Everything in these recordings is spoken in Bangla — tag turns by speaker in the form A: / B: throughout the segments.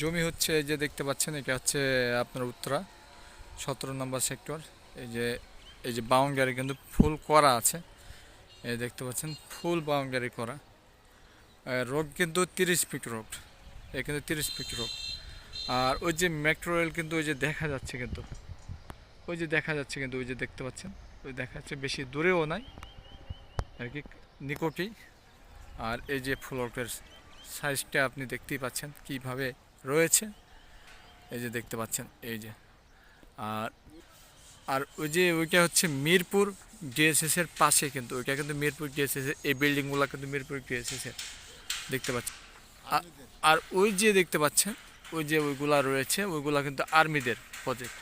A: জমি হচ্ছে যে দেখতে পাচ্ছেন, এটা হচ্ছে আপনার উত্তরা, সতেরো নম্বর সেক্টর। এই যে এই যে বাউন্ডারি কিন্তু ফুল করা আছে। এই দেখতে পাচ্ছেন, ফুল বাউন্ডারি করা। রোড কিন্তু তিরিশ ফিট রোড এ কিন্তু তিরিশ ফিট রোড আর ওই যে মেট্রো রেল কিন্তু ওই যে দেখা যাচ্ছে কিন্তু। ওই যে দেখা যাচ্ছে কিন্তু, ওই যে দেখতে পাচ্ছেন। ওই দেখা যাচ্ছে, বেশি দূরেও নাই। আর কি, নিকটেই। আর এই যে ফ্লোরের সাইজটা আপনি দেখতেই পাচ্ছেন কীভাবে রয়েছে। এই যে দেখতে পাচ্ছেন, এই যে। আর আর ওই যে ওইটা হচ্ছে মিরপুর ডিএসএস এর পাশে কিন্তু, ওইটা কিন্তু মিরপুর ডিএসএস এর এই বিল্ডিংগুলো কিন্তু মিরপুর ডিএসএস এর দেখতে পাচ্ছেন। আর ওই যে দেখতে পাচ্ছেন, ওই যে ওইগুলা রয়েছে, ওইগুলা কিন্তু আর্মিদের প্রজেক্ট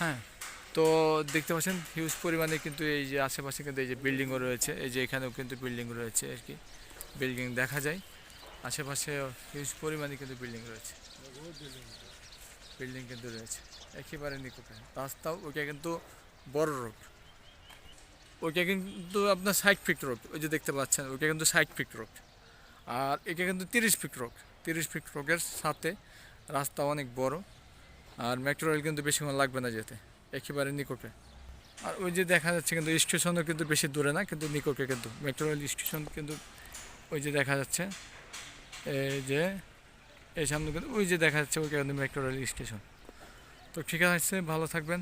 A: হ্যাঁ তো দেখতে পাচ্ছেন হিউজ পরিমাণে কিন্তু এই যে আশেপাশে কিন্তু এই যে বিল্ডিংও রয়েছে, এই যে এখানেও কিন্তু বিল্ডিং রয়েছে আর কি। বিল্ডিং দেখা যায়। আশেপাশে হিউজ পরিমাণে কিন্তু বিল্ডিং রয়েছে। বিল্ডিং কিন্তু রয়েছে। একেবারে নিকটে। রাস্তাও ওইটা কিন্তু বড় রোড ওইটা কিন্তু আপনার ষাট ফিট রোড ওই যে দেখতে পাচ্ছেন, ওইটা কিন্তু ষাট ফিট রোড আর এটা কিন্তু তিরিশ ফিট রোড তিরিশ ফিট রোডের সাথে রাস্তা অনেক বড়। আর মেট্রো রেল কিন্তু বেশিক্ষণ লাগবে না যেতে। একেবারে নিকটে। আর ওই যে দেখা যাচ্ছে কিন্তু স্টেশনও কিন্তু বেশি দূরে না, কিন্তু নিকটে কিন্তু। মেট্রো রেল স্টেশন কিন্তু ওই যে দেখা যাচ্ছে। এই যে, এই সামনে কিন্তু ওই যে দেখা যাচ্ছে ওই কারণে মেট্রো রেল স্টেশন তো ঠিক আছে ভালো থাকবেন,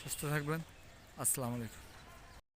A: সুস্থ থাকবেন। আসসালামু আলাইকুম।